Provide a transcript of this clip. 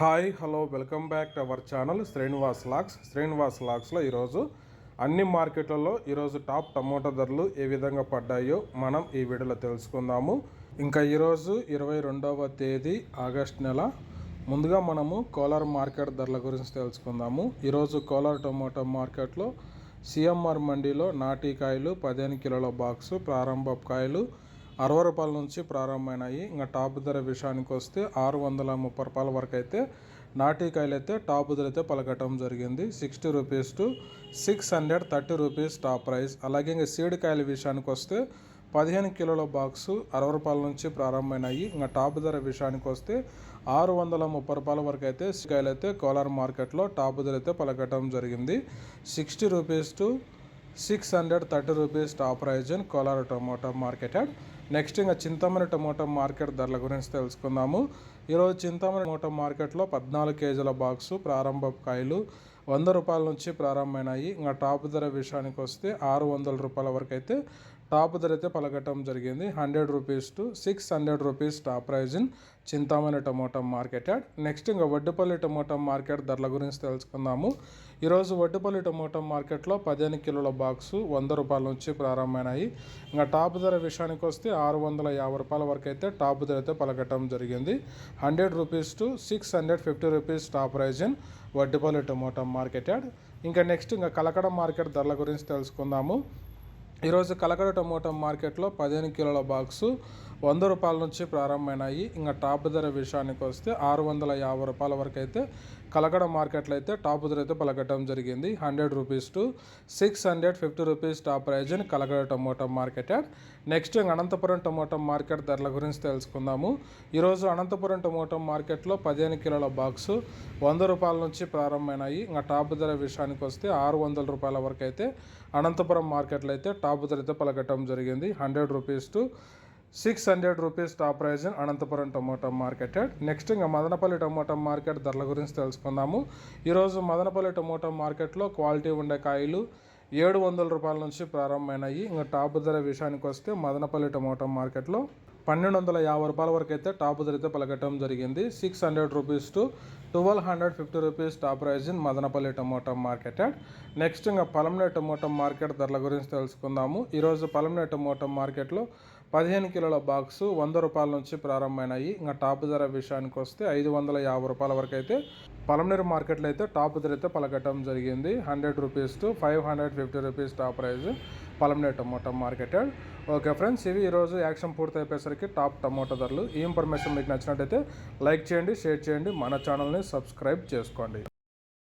Hi hello welcome back to our channel Srinivas lakhs. Srinivas లాక్స్లో ఈరోజు అన్ని మార్కెట్లలో ఈరోజు టాప్ టమోటా ధరలు ఏ విధంగా పడ్డాయో మనం ఈ వీడియోలో తెలుసుకుందాము. ఇంకా ఈరోజు ఇరవై రెండవ తేదీ ఆగస్ట్ నెల. ముందుగా మనము కోలార్ మార్కెట్ ధరల గురించి తెలుసుకుందాము. ఈరోజు కోలార్ టమోటా మార్కెట్లో సిఎంఆర్ మండీలో నాటి కాయలు పదిహేను కిలోల బాక్సు ప్రారంభ కాయలు అరవై రూపాయల నుంచి ప్రారంభమైనాయి. ఇంకా టాప్ ధర విషయానికి వస్తే ఆరు వందల ముప్పై రూపాయల వరకు అయితే నాటికాయలు అయితే టాప్ ధర అయితే పలకటం జరిగింది. Sixty rupees to six hundred thirty rupees top price. అలాగే ఇంకా సీడ్ కాయల విషయానికి వస్తే పదిహేను కిలోల బాక్సు అరవై రూపాయల నుంచి ప్రారంభమైనాయి. ఇంకా టాప్ ధర విషయానికి వస్తే ఆరు వందల ముప్పై రూపాయల వరకు అయితే కాయలు అయితే కోలార్ మార్కెట్లో టాప్ ధర అయితే పలకటం జరిగింది. Sixty rupees to six hundred thirty rupees top price in Kolar tomato market yard next ఇంకా చింతమణి టమోటో మార్కెట్ ధరల గురించి తెలుసుకుందాము. ఈరోజు చింతమణి టమోటో మార్కెట్లో పద్నాలుగు కేజీల బాక్సు ప్రారంభ కాయలు వంద రూపాయల నుంచి ప్రారంభమైనాయి. ఇంకా టాప్ ధర విషయానికి వస్తే ఆరు వందల రూపాయల వరకు అయితే టాప్ ధర అయితే పలకటం జరిగింది. Hundred rupees to six hundred rupees top price in Chintamani tomato market yard. Next ఇంకా వడ్డుపల్లి టమోటా మార్కెట్ ధరల గురించి తెలుసుకుందాము. ఈరోజు వడ్డుపల్లి టమోటా మార్కెట్లో పదిహేను కిలోల బాక్సు వంద రూపాయల నుంచి ప్రారంభమైనాయి. ఇంకా టాప్ ధర విషయానికి వస్తే ఆరు వందల యాభై రూపాయల వరకు అయితే టాప్ ధర అయితే పలకటం జరిగింది. Hundred rupees to six hundred fifty rupees top price in Vaddupalli tomato market yard. ఇంకా నెక్స్ట్ ఇంకా కలకడ మార్కెట్ ధరల గురించి తెలుసుకుందాము. ఈరోజు కలకడ టమోటా మార్కెట్లో పదిహేను కిలోల బాక్సు వంద రూపాయల నుంచి ప్రారంభమైనాయి. ఇంకా టాప్ ధర విషయానికి వస్తే ఆరు వందల యాభై రూపాయల వరకు అయితే కలకడ మార్కెట్లో అయితే టాప్ ధర అయితే పలకటం జరిగింది. Hundred rupees to six hundred fifty rupees top price అని Kalakada tomato market. Yard next Anantapuram tomato market ధరల గురించి తెలుసుకుందాము. ఈరోజు అనంతపురం టమోటా మార్కెట్లో పదిహేను కిలోల బాక్సు వంద రూపాయల నుంచి ప్రారంభమైనాయి. ఇంకా టాప్ ధర విషయానికి వస్తే ఆరు వందల రూపాయల వరకు అయితే అనంతపురం మార్కెట్లో అయితే టాప్ ధర అయితే పలకటం జరిగింది. Hundred rupees to six hundred rupees top price in Anantapuram tomato market next ఇంకా మదనపల్లి టమోటా మార్కెట్ ధరల గురించి తెలుసుకుందాము. ఈరోజు మదనపల్లి టమోటా మార్కెట్లో క్వాలిటీ ఉండే కాయలు ఏడు వందల రూపాయల నుంచి ప్రారంభమైనాయి. ఇంకా టాప్ ధర విషయానికి వస్తే మదనపల్లి టమోటా మార్కెట్లో పన్నెండు వందల యాభై రూపాయల వరకు అయితే టాప్ ధర అయితే పలకటం జరిగింది. Six hundred rupees to twelve hundred fifty rupees top price in Madanapalle tomato market next ఇంకా పలమనే టమోటా మార్కెట్ ధరల గురించి తెలుసుకుందాము. ఈరోజు పలమనే టమోటా మార్కెట్లో పదిహేను కిలోల బాక్సు వంద రూపాయల నుంచి ప్రారంభమైనాయి. ఇంకా టాప్ ధర విషయానికి వస్తే ఐదు వందల యాభై రూపాయల వరకు అయితే పలమనేరు మార్కెట్లో అయితే టాప్ ధర అయితే పలకటం జరిగింది. Hundred rupees to five hundred fifty rupees top price Palamaner tomato market okay friends ఇవి ఈరోజు యాక్షన్ పూర్తి అయిపోయేసరికి టాప్ టమోటా ధరలు. ఈ ఇన్ఫర్మేషన్ మీకు నచ్చినట్టయితే లైక్ చేయండి షేర్ చేయండి. మన ఛానల్ని సబ్స్క్రైబ్ చేసుకోండి.